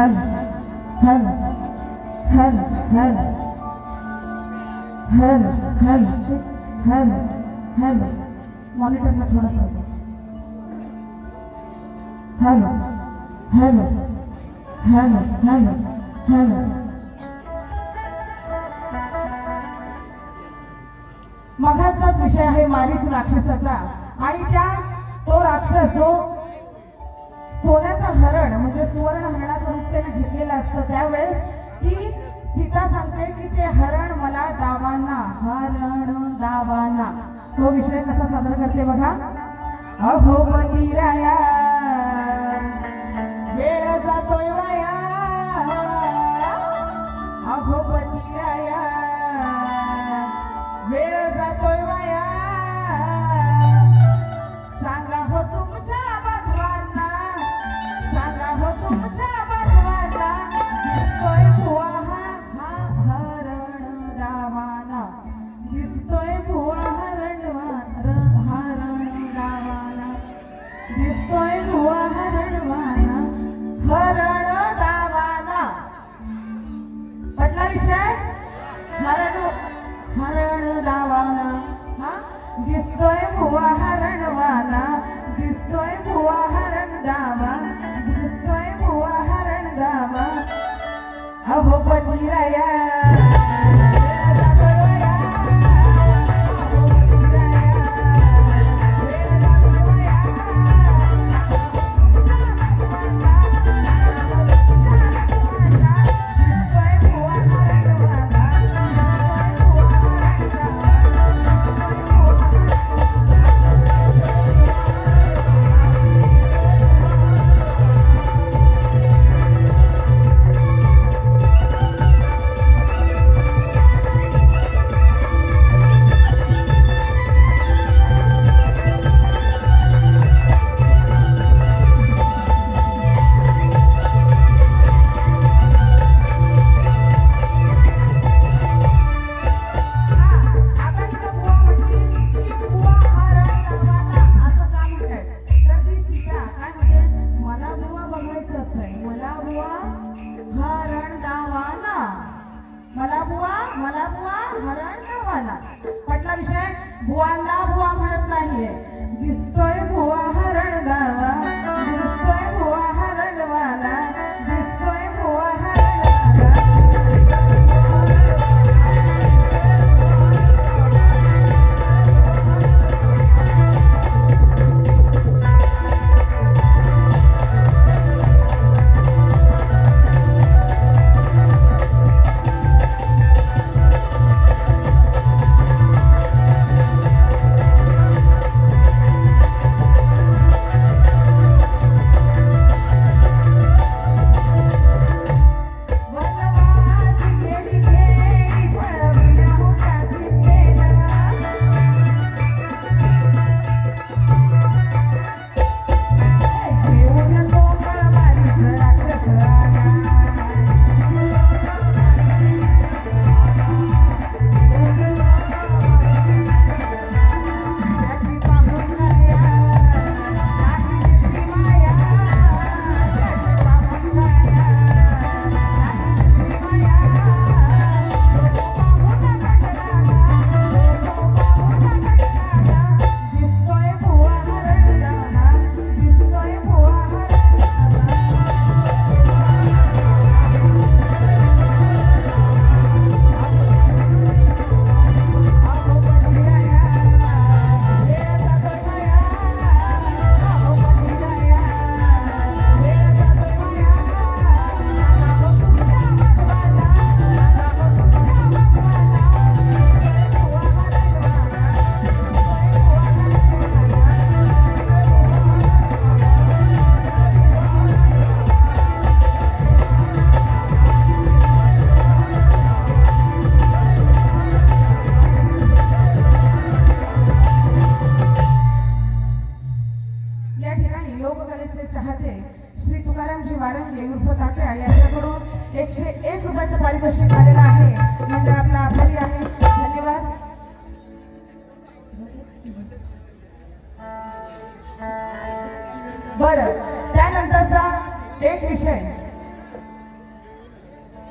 Hello hello hello hello hello hello hello check hello hello मॉनिटरला थोडासा hello hello hello hello hello मघाचाच विषय आहे मारीच राक्षसाचा. आणि त्या तो राक्षस जो सोन्याचं हरण म्हणजे सुवर्ण हरणाचं रूप त्याने घेतलेलं असतं. त्यावेळेस ती सीता सांगते की ते हरण मला दावाना हरण दावाना. तो विषय कसा सादर करते बघा. अहो मंदिराया वेळ जातोय वाया अहो दावाना हा? दिसतोय भुवा हरण वाना. दिसतोय भुवा हरण दावा बर. त्यानंतरचा एक विषय.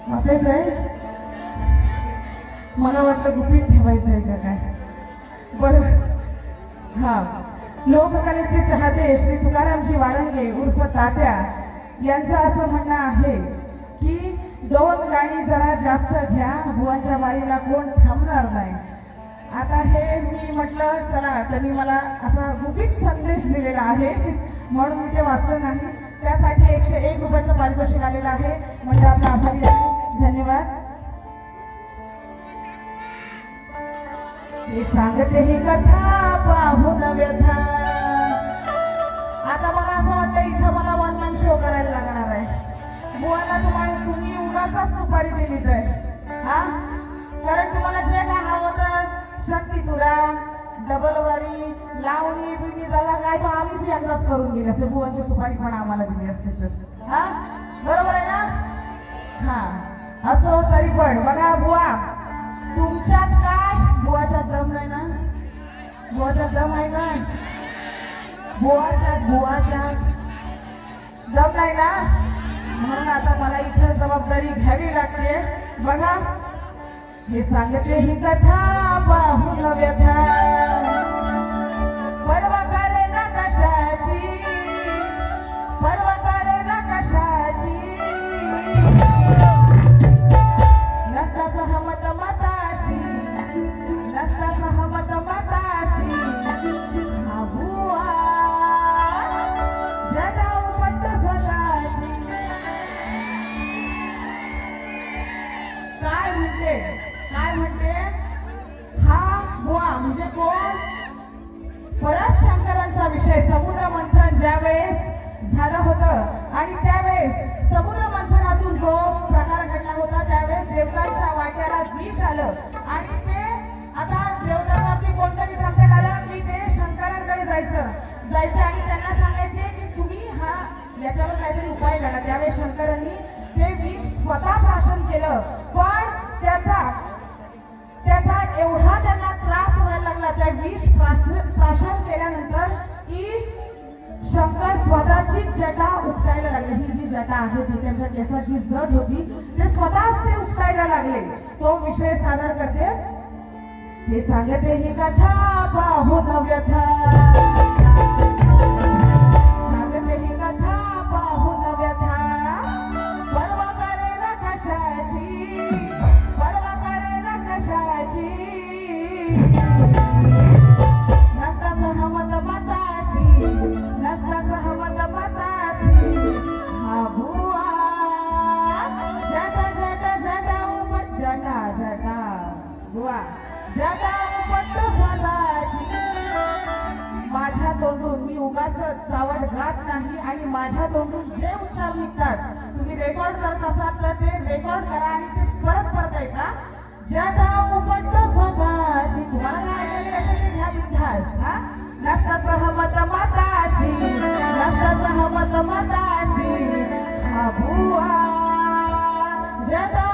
वाचायचा आहे मला वाटलं गुपित ठेवायचं आहे का काय? बरं. हा. लोककलेचे चाहते श्री तुकारामजी वारंगे उर्फ तात्या यांचं असं म्हणणं आहे की दोन गाणी जरा जास्त घ्या भुवांच्या वारीला कोण थांबणार नाही. आता हे मी म्हटलं चला त्यांनी मला असा गुपित संदेश दिलेला आहे. म्हणून मी ते वाचलं नाही. त्यासाठी एकशे एक रुपयाचं पारितोषिक आलेलं आहे. म्हणजे आपला आभारी आहे. धन्यवाद. मी सांगते ही कथा पाहून व्यथा. आता मला असं वाटतं इथं मला वन मॅन शो करायला लागणार आहे. बुवाला तुम्हाला तुम्ही उगाच सुपारी दिली तर हा? कारण तुम्हाला जे काय हवं होतं शक्ती तुरा डबलवारी लावणी बिवणी झाला काय तो आम्हीच एकदाच करून गेले असते बुवांची सुपारी पण आम्हाला दिली असते तर. हा? बरोबर आहे ना? हा. असो तरी पण. बघा बुवा तुमच्यात काय? बुवाच्या दम नाही ना? बुवाच्या दम आहे काय बुवाच्या बुवाच्या दम नाही ना? म्हणून आता मला इथं जबाबदारी घ्यावी लागते. बघा हे सांगते ही कथा पाहून व्यथा. परवा करे ना कशाची? परवा करे ना कशाची? झालं होतं. आणि त्यावेळेस समुद्र मंथनातून जो प्रकार घडला होता त्यावेळेस देवतांच्या वाट्याला विष आलं. आणि ते आता देवतांवरती कोणतरी संकट आलं की ते शंकरांकडे जायचं. जायचं आणि त्यांना सांगायचे की तुम्ही हा याच्यावर काहीतरी उपाय काढा. त्यावेळेस शंकरांनी ते विष स्वतः प्राशन केलं. पण त्याचा त्याचा एवढा त्यांना त्रास व्हायला लागला. त्या विष प्राश- प्राशन केल्यानंतर की शंकर स्वतःची जटा उपटायला लागले. ही जी जटा आहे ती त्यांच्या केसाची जट होती. ते स्वतःच ते उपटायला लागले. तो विषय सादर करते. हे सांगते ही कथा पाहून व्यथा चावट गात नाही आणि माझ्या तोंडून जे उच्चार निघतात तुम्ही रेकॉर्ड करत असाल तर ते रेकॉर्ड करा आणि ते परत परत ऐका. जटा उपट स्वतःची तुम्हाला काय ऐकायला येतं ते घ्या बिनधास्त, हा? नसता सहमत मताशी नसता सहमत मताशी. हा बुवा. जटा